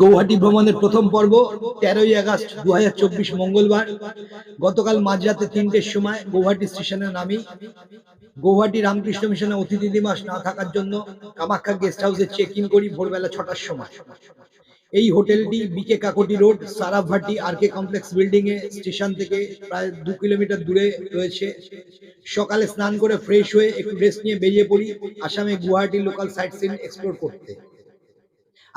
গৌহাটি ভ্রমণের প্রথম পর্ব তেরোই আগস্ট দুহাজার চব্বিশ মঙ্গলবার। গতকাল মাঝরাতে তিনটের সময় গৌহাটি স্টেশনে নামি। গৌহাটি রামকৃষ্ণ মিশনে অতিথি দিবস না থাকার জন্য কামাখ্যা গেস্ট হাউসে চেক ইন করি ভোরবেলা ছটার সময়। এই হোটেলটি BK Kakati road, সারাভাটি R K complex building এ স্টেশন থেকে প্রায় দু কিলোমিটার দূরে রয়েছে। সকালে স্নান করে ফ্রেশ হয়ে একটু রেস্ট নিয়ে বেরিয়ে পড়ি আসামে Guwahati local sightseeing explore করতে।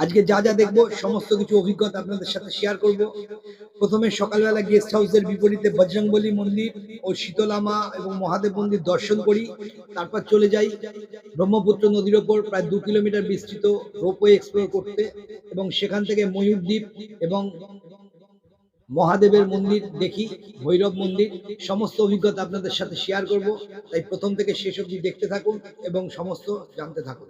আজকে যা যা দেখব, সমস্ত কিছু অভিজ্ঞতা আপনাদের সাথে শেয়ার করব। প্রথমে সকালবেলা গেস্ট হাউসের বিপরীতে বজরংবলী মন্দির ও শীতলামা এবং মহাদেব মন্দির দর্শন করি। তারপর চলে যাই ব্রহ্মপুত্র নদীর ওপর, প্রায় দু কিলোমিটার বিস্তৃত রোপওয়ে এক্সপ্লোর করতে এবং সেখান থেকে ময়ূরদ্বীপ এবং মহাদেবের মন্দির দেখি, ভৈরব মন্দির। সমস্ত অভিজ্ঞতা আপনাদের সাথে শেয়ার করব। তাই প্রথম থেকে শেষ অবধি দেখতে থাকুন এবং সমস্ত জানতে থাকুন।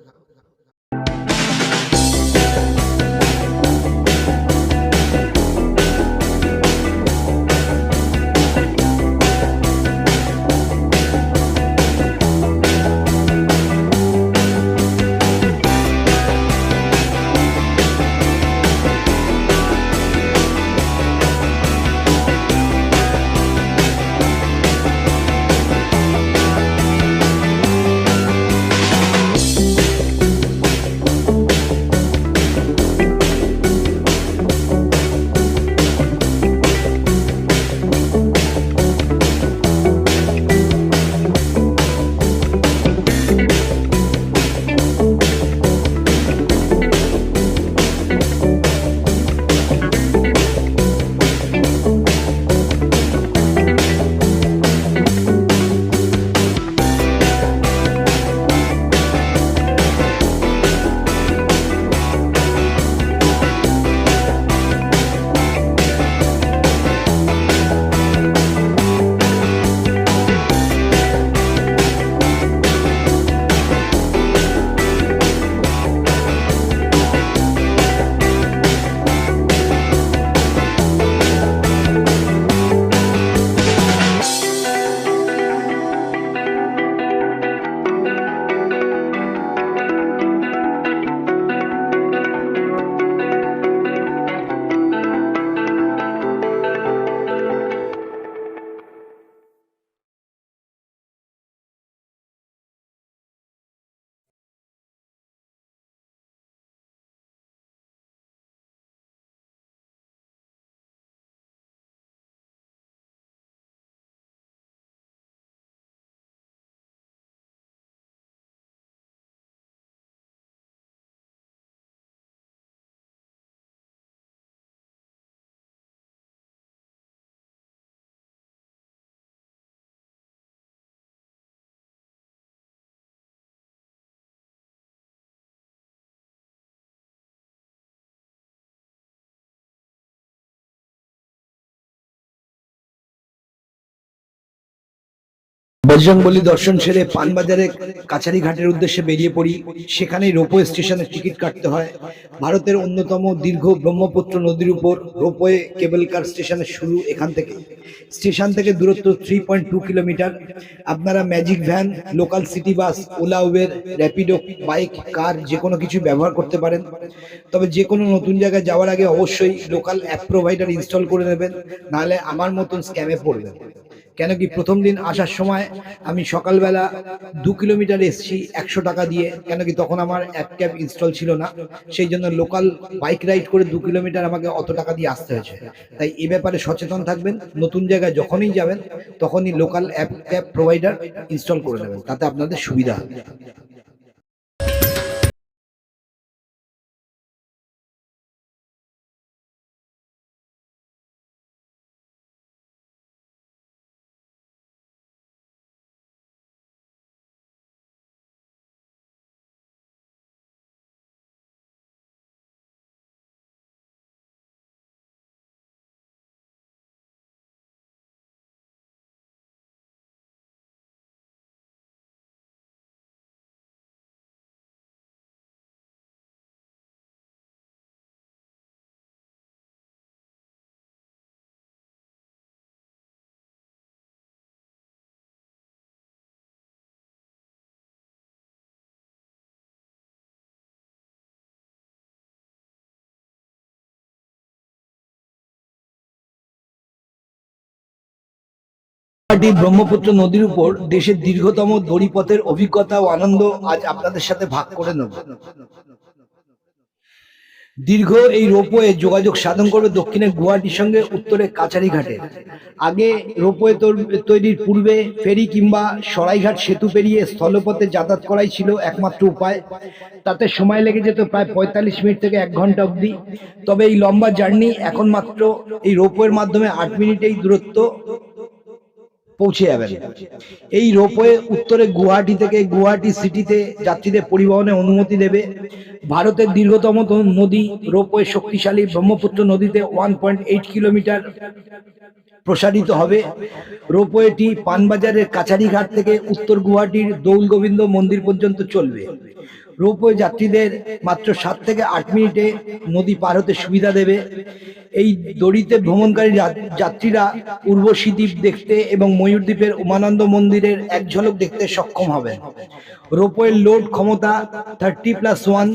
বজরংবলী দর্শন সেরে পানবাজারে কাছারি ঘাটের উদ্দেশ্যে বেরিয়ে পড়ি। সেখানেই রোপওয়ে স্টেশনের টিকিট কাটতে হয়। ভারতের অন্যতম দীর্ঘ ব্রহ্মপুত্র নদীর উপর রোপওয়ে কেবল কার স্টেশনের শুরু এখান থেকে। স্টেশন থেকে দূরত্ব থ্রি পয়েন্ট টু কিলোমিটার। আপনারা magic van, local city bus, Ola, Uber, Rapido, bike, car যে কোনো কিছু ব্যবহার করতে পারেন। তবে যে কোনো নতুন জায়গায় যাওয়ার আগে অবশ্যই লোকাল অ্যাপ প্রোভাইডার ইনস্টল করে নেবেন। নাহলে আমার মতন স্ক্যামে পড়বেন। কেন কি প্রথম দিন আসার সময় আমি সকালবেলা দু কিলোমিটার এসছি একশো টাকা দিয়ে। কেন কি তখন আমার অ্যাপ ক্যাব ইনস্টল ছিল না। সেই জন্য লোকাল বাইক রাইড করে দু কিলোমিটার আমাকে অত টাকা দিয়ে আসতে হয়েছে। তাই এ ব্যাপারে সচেতন থাকবেন। নতুন জায়গায় যখনই যাবেন, তখনই local app cab provider install করে নেবেন। তাতে আপনাদের সুবিধা হবে। গুয়াহাটি ব্রহ্মপুত্র নদীর উপর দেশের দীর্ঘতম দড়িপথের অভিজ্ঞতা ও আনন্দ আজ আপনাদের সাথে ভাগ করে নেব। দীর্ঘ এই রোপওয়ে যোগাযোগ সাধন করবে দক্ষিণে গুয়াহাটির সঙ্গে উত্তরে কাছারিঘাটে। আগে রোপওয়ে তোর- তৈরির পূর্বে ফেরি কিংবা সরাইঘাট সেতু পেরিয়ে স্থলপথে যাতায়াত করাই ছিল একমাত্র উপায়। তাতে সময় লেগে যেত প্রায় পঁয়তাল্লিশ মিনিট থেকে এক ঘণ্টা অবধি। তবে এই লম্বা জার্নি এখন মাত্র এই রোপওয়ের মাধ্যমে আট মিনিটেই দূরত্ব পৌঁছে যাবেন। এই রোপওয়ে উত্তরে গুয়াহাটি থেকে, গুয়াহাটি সিটিতে যাত্রীদের পরিবহনে অনুমতি দেবে। ভারতের দীর্ঘতম নদী রোপওয়ে শক্তিশালী ব্রহ্মপুত্র নদীতে ওয়ান পয়েন্ট এইট কিলোমিটার প্রসারিত হবে। রোপওয়েটি পানবাজারের কাছারিঘাট থেকে উত্তর গুয়াহাটির দৌল গোবিন্দ মন্দির পর্যন্ত চলবে। রোপওয়ে যাত্রীদের মাত্র সাত থেকে আট মিনিটে নদী পার হতে সুবিধা দেবে। এই দড়িতে ভ্রমণকারী যাত্রীরা উর্বশী দ্বীপ দেখতে এবং ময়ূর দ্বীপের উমানন্দ মন্দিরের এক ঝলক দেখতে সক্ষম হবেন রোপওয়ের লোড ক্ষমতা থার্টি প্লাস ওয়ান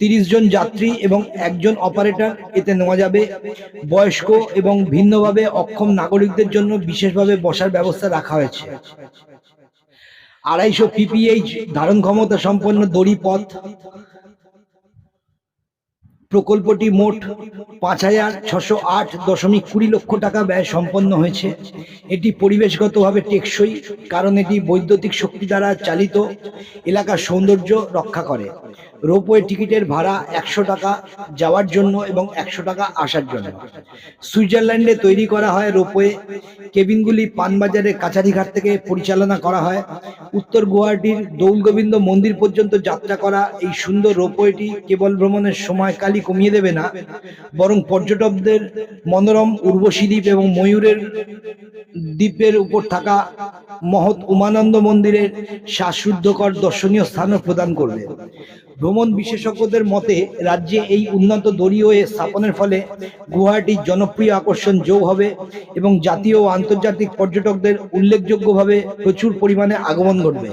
তিরিশ জন যাত্রী এবং একজন অপারেটর এতে নেওয়া যাবে। বয়স্ক এবং ভিন্নভাবে অক্ষম নাগরিকদের জন্য বিশেষভাবে বসার ব্যবস্থা রাখা হয়েছে। আড়াইশো পিপিএইচ ধারণ ক্ষমতা সম্পন্ন দড়ি পথ প্রকল্পটি মোট পাঁচ হাজার ছশো আট দশমিক কুড়ি লক্ষ টাকা ব্যয় সম্পন্ন হয়েছে। এটি পরিবেশগতভাবে টেকসই, কারণ এটি বৈদ্যুতিক শক্তি দ্বারা চালিত এলাকার সৌন্দর্য রক্ষা করে। রোপওয়ে টিকিটের ভাড়া একশো টাকা যাওয়ার জন্য এবং একশো টাকা আসার জন্য। সুইজারল্যান্ডে তৈরি করা হয় রোপওয়ে। কেবিনগুলি পানবাজারের কাছারিঘাট থেকে পরিচালনা করা হয়। উত্তর গুয়াহাটির দৌল গোবিন্দ মন্দির পর্যন্ত যাত্রা করা এই সুন্দর রোপওয়েটি কেবল ভ্রমণের সময়কালই কমিয়ে দেবে না, বরং পর্যটকদের মনোরম উর্বশী দ্বীপ এবং ময়ূরের দ্বীপের উপর থাকা মহৎ উমানন্দ মন্দিরের শ্বাসরুদ্ধকর দর্শনীয় স্থানও প্রদান করবে। ভ্রমণ বিশেষজ্ঞদের মতে, রাজ্যে এই উন্নত দড়িওয়ে স্থাপনের ফলে গুয়াহাটির জনপ্রিয় আকর্ষণ যোগ হবে এবং জাতীয় ও আন্তর্জাতিক পর্যটকদের উল্লেখযোগ্যভাবে প্রচুর পরিমাণে আগমন ঘটবে।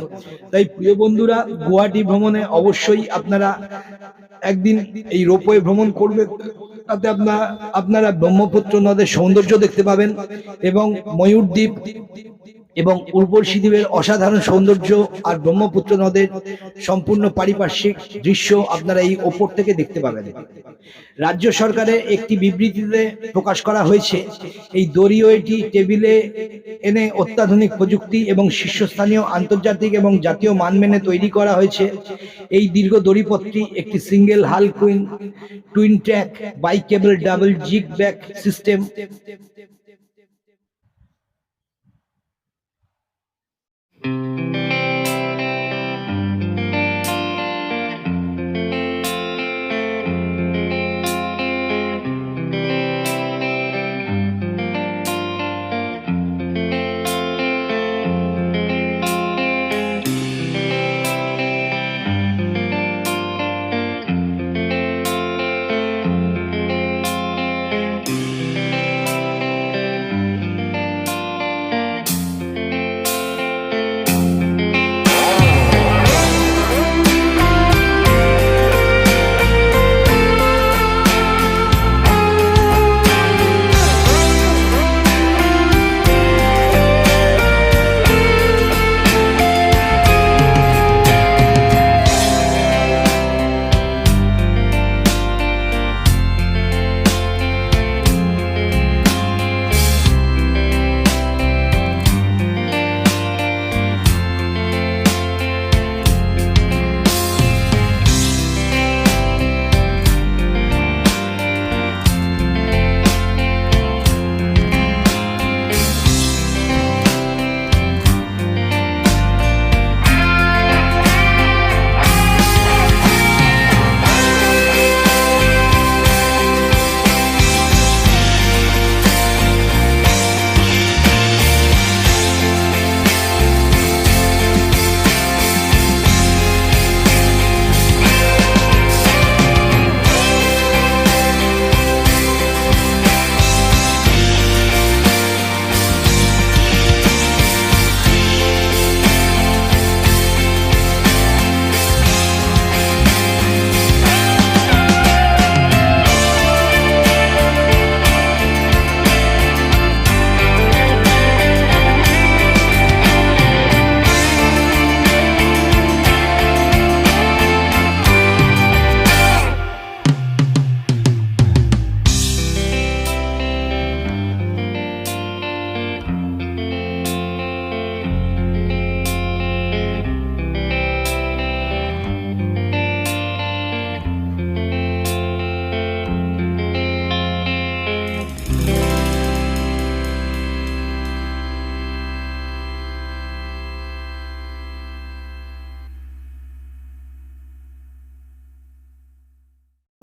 তাই প্রিয় বন্ধুরা, গুয়াহাটি ভ্রমণে অবশ্যই আপনারা একদিন এই রোপওয়ে ভ্রমণ করবে। তাতে আপনার আপনারা ব্রহ্মপুত্র নদের সৌন্দর্য দেখতে পাবেন এবং ময়ূর দ্বীপ এবং উর্বশী দ্বীপের অসাধারণ সৌন্দর্য আর ব্রহ্মপুত্র নদের সম্পূর্ণ পারিপার্শ্বিক দৃশ্য আপনারা এই ওপর থেকে দেখতে পাবেন। রাজ্য সরকারের একটি বিবৃতিতে প্রকাশ করা হয়েছে, এই দড়িওয়েটি টেবিলে এনে অত্যাধুনিক প্রযুক্তি এবং শীর্ষস্থানীয় আন্তর্জাতিক এবং জাতীয় মান মেনে তৈরি করা হয়েছে। এই দীর্ঘ দড়িপথটি একটি সিঙ্গেল হাল queen, twin track bicable double jigback system Música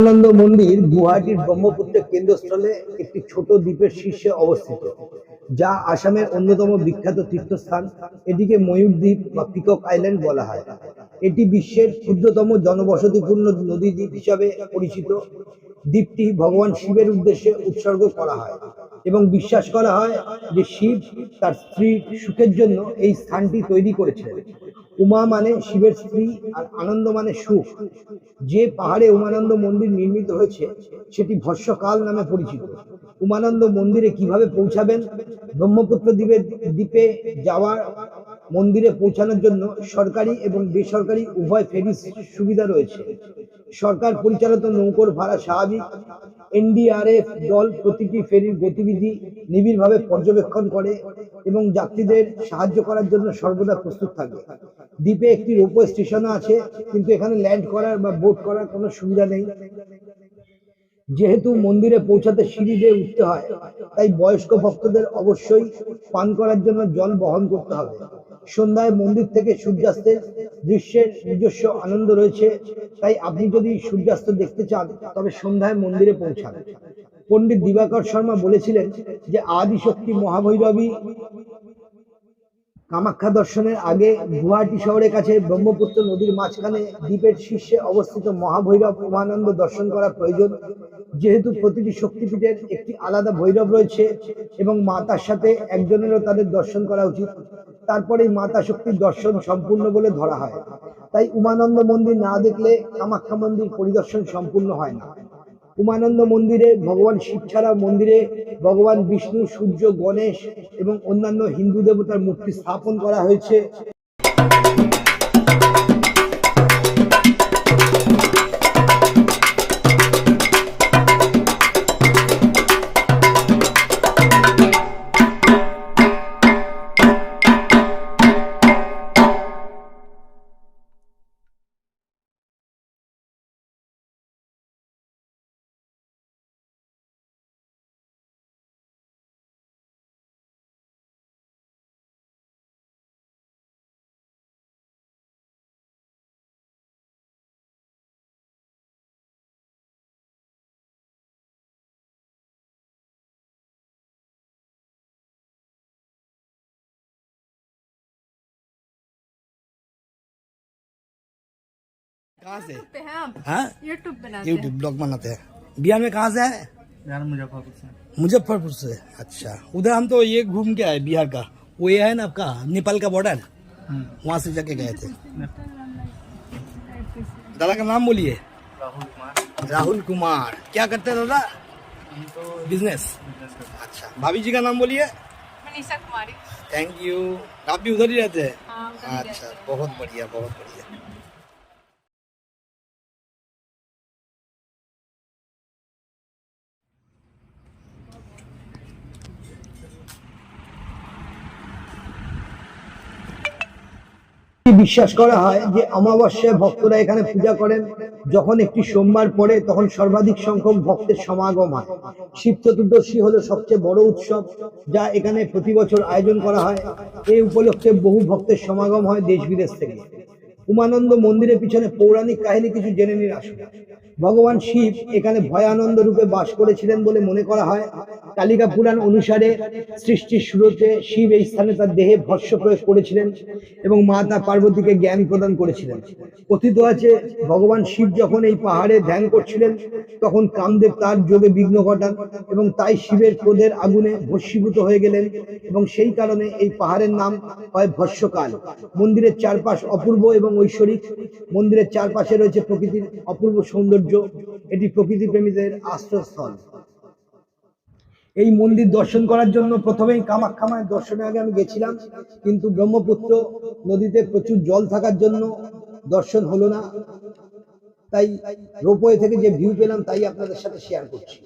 আনন্দ মন্দির গুয়াহাটির ব্রহ্মপুত্রের কেন্দ্রস্থলে একটি ছোট দ্বীপের শীর্ষে অবস্থিত, যা আসামের অন্যতম বিখ্যাত তীর্থস্থান। এটিকে ময়ূর দ্বীপ বা পিকক আইল্যান্ড বলা হয়। এটি বিশ্বের ক্ষুদ্রতম জনবসতিপূর্ণ নদী দ্বীপ হিসাবে পরিচিত। দ্বীপটি ভগবান শিবের উদ্দেশ্যে উৎসর্গ করা হয় এবং বিশ্বাস করা হয় যে শিব তার স্ত্রীর সুখের জন্য এই স্থানটি তৈরি করেছিলেন। উমা মানে শিবের স্ত্রী আর আনন্দ মানে সুখ। যে পাহাড়ে উমানন্দ মন্দির নির্মিত হয়েছে, সেটি ভস্যকাল নামে পরিচিত। উমানন্দ মন্দিরে কীভাবে পৌঁছাবেন? ব্রহ্মপুত্র দ্বীপের দ্বীপে যাওয়ার মন্দিরে পৌঁছানোর জন্য সরকারি এবং বেসরকারি উভয় ফেরি সুবিধা রয়েছে। সরকার পরিচালিত নৌকোর ভাড়া স্বাভাবিক। এনডিআরএফ দল প্রতিটি ফেরির গতিবিধি নিবিড়ভাবে পর্যবেক্ষণ করে এবং যাত্রীদের সাহায্য করার জন্য সর্বদা প্রস্তুত থাকে। দ্বীপে একটি রোপওয়ে স্টেশনও আছে, কিন্তু এখানে ল্যান্ড করার বা বোট করার কোনো সুবিধা নেই। যেহেতু মন্দিরে পৌঁছাতে সিঁড়ি দিয়ে উঠতে হয়, তাই বয়স্ক ভক্তদের অবশ্যই পান করার জন্য জল বহন করতে হবে। সন্ধ্যায় মন্দির থেকে সূর্যাস্তের দৃশ্যের নিজস্ব আনন্দ রয়েছে। তাই আপনি যদি সূর্যাস্ত দেখতে চান, তবে সন্ধ্যায় মন্দিরে পৌঁছান। পণ্ডিত দিবাকর শর্মা বলেছিলেন যে, আদিশক্তি মহাভৈরবী কামাখ্যা দর্শনের আগে গুয়াহাটি শহরের কাছে ব্রহ্মপুত্র নদীর মাঝখানে দ্বীপের শীর্ষে অবস্থিত মহাভৈরব উমানন্দ দর্শন করা প্রয়োজন। যেহেতু প্রতিটি শক্তিপীঠের একটি আলাদা ভৈরব রয়েছে এবং মাতার সাথে একজনেরও তাদের দর্শন করা উচিত। তারপরেই মাতা শক্তির দর্শন সম্পূর্ণ বলে ধরা হয়। তাই উমানন্দ মন্দির না দেখলে কামাখ্যা মন্দির পরিদর্শন সম্পূর্ণ হয় না। উমানন্দ মন্দিরে ভগবান শিব ছাড়া মন্দিরে ভগবান বিষ্ণু, সূর্য, গণেশ এবং অন্যান্য হিন্দু দেবতার মূর্তি স্থাপন করা হয়েছে। कहाँ से? हैं हाँ? यूट्यूब बनाते ब्लॉग बनाते हैं। बिहार में कहाँ से है यार मुजफ्फरपुर से। मुजफ्फरपुर से। अच्छा। उधर हम तो ये घूम के आए बिहार का। वो ये है ना आपका नेपाल का बॉर्डर वहाँ वहाँ से जाके गए थे। दादा का नाम बोलिए। राहुल कुमार। राहुल कुमार। क्या करते हैं दादा? तो बिज़नेस अच्छा। भाभी जी का नाम बोलिए। मनीषा कुमारी। थैंक यू आप भी उधर ही रहते हैं? हाँ ही अच्छा बहुत बढ़िया बहुत बढ़िया। বিশ্বাস করা হয় যে অমাবস্যায় ভক্তরা এখানে পূজা করেন? যখন একটি সোমবার পড়ে, তখন সর্বাধিক সংখ্যক ভক্তের সমাগম হয়। শিব চতুর্দশী হলো সবচেয়ে বড় উৎসব, যা এখানে প্রতি বছর আয়োজন করা হয়। এই উপলক্ষে বহু ভক্তের সমাগম হয় দেশ বিদেশ থেকে। উমানন্দ মন্দিরের পিছনে পৌরাণিক কাহিনী কিছু জেনে নিন আসুন। ভগবান শিব এখানে ভয়ানন্দ রূপে বাস করেছিলেন বলে মনে করা হয়। কালিকা পুরাণ অনুসারে সৃষ্টির শুরুতে শিব এই স্থানে তার দেহে ভস্য প্রয়োগ করেছিলেন এবং মা তা পার্বতীকে জ্ঞান প্রদান করেছিলেন। কথিত আছে, ভগবান শিব যখন এই পাহাড়ে ধ্যান করছিলেন, তখন কামদেব তার যোগে বিঘ্ন ঘটান এবং তাই শিবের ক্রোধের আগুনে ভস্মীভূত হয়ে গেলেন এবং সেই কারণে এই পাহাড়ের নাম হয় ভস্যকাল মন্দিরের চারপাশ অপূর্ব এবং ঐশ্বরিক। মন্দিরের চারপাশে রয়েছে প্রকৃতির অপূর্ব সৌন্দর্য। এটি প্রকৃতি প্রেমীদের আশ্রয়স্থল। এই মন্দির দর্শন করার জন্য প্রথমেই কামাখ্যা মায়ের দর্শনের আগে আমি গেছিলাম, কিন্তু ব্রহ্মপুত্র নদীতে প্রচুর জল থাকার জন্য দর্শন হলো না। তাই রোপওয়ে থেকে যে ভিউ পেলাম, তাই আপনাদের সাথে শেয়ার করছি।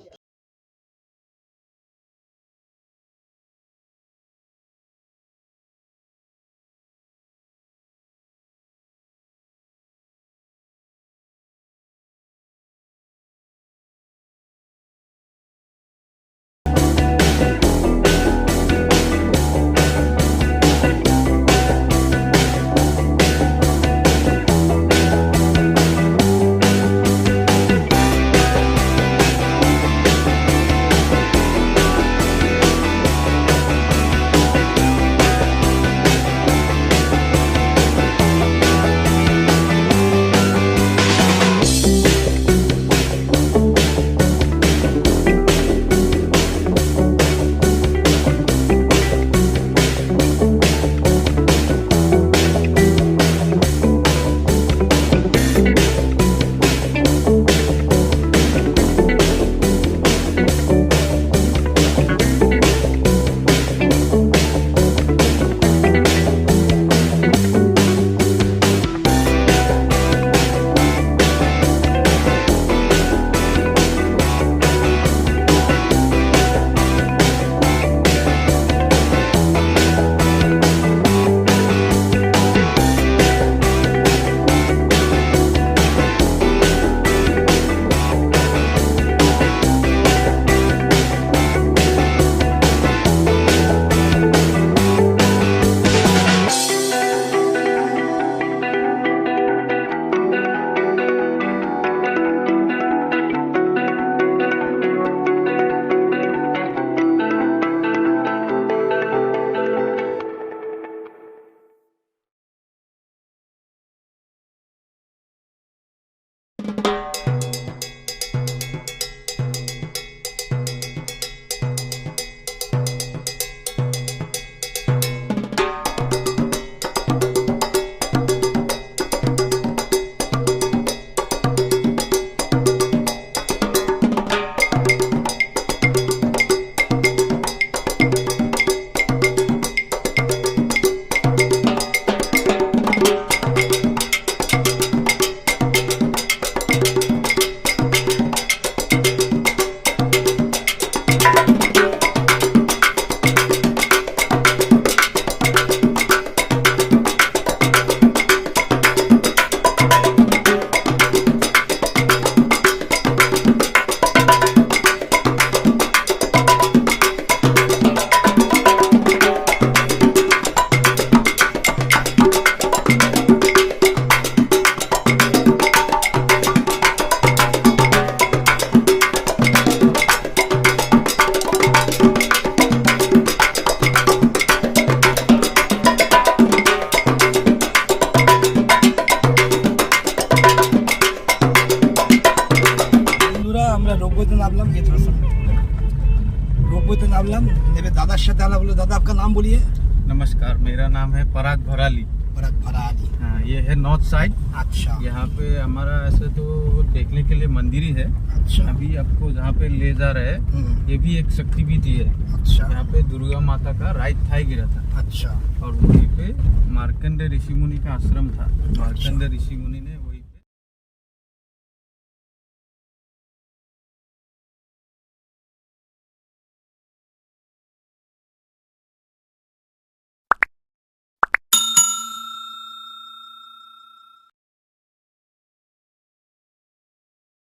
नाम है पराग भराली। पराग भराली। हाँ ये है नॉर्थ साइड अच्छा। यहाँ पे हमारा ऐसे तो देखने के लिए मंदिर ही है। अच्छा। अभी आपको जहाँ पे ले जा रहे हैं हम्म, ये भी एक शक्तिपीठ ही है। अच्छा। यहाँ पे दुर्गा माता का राइट थाई गिरा था। अच्छा। और वहीं पे मार्कंडे ऋषि मुनि का आश्रम था। मार्कंडे ऋषि मुनि ने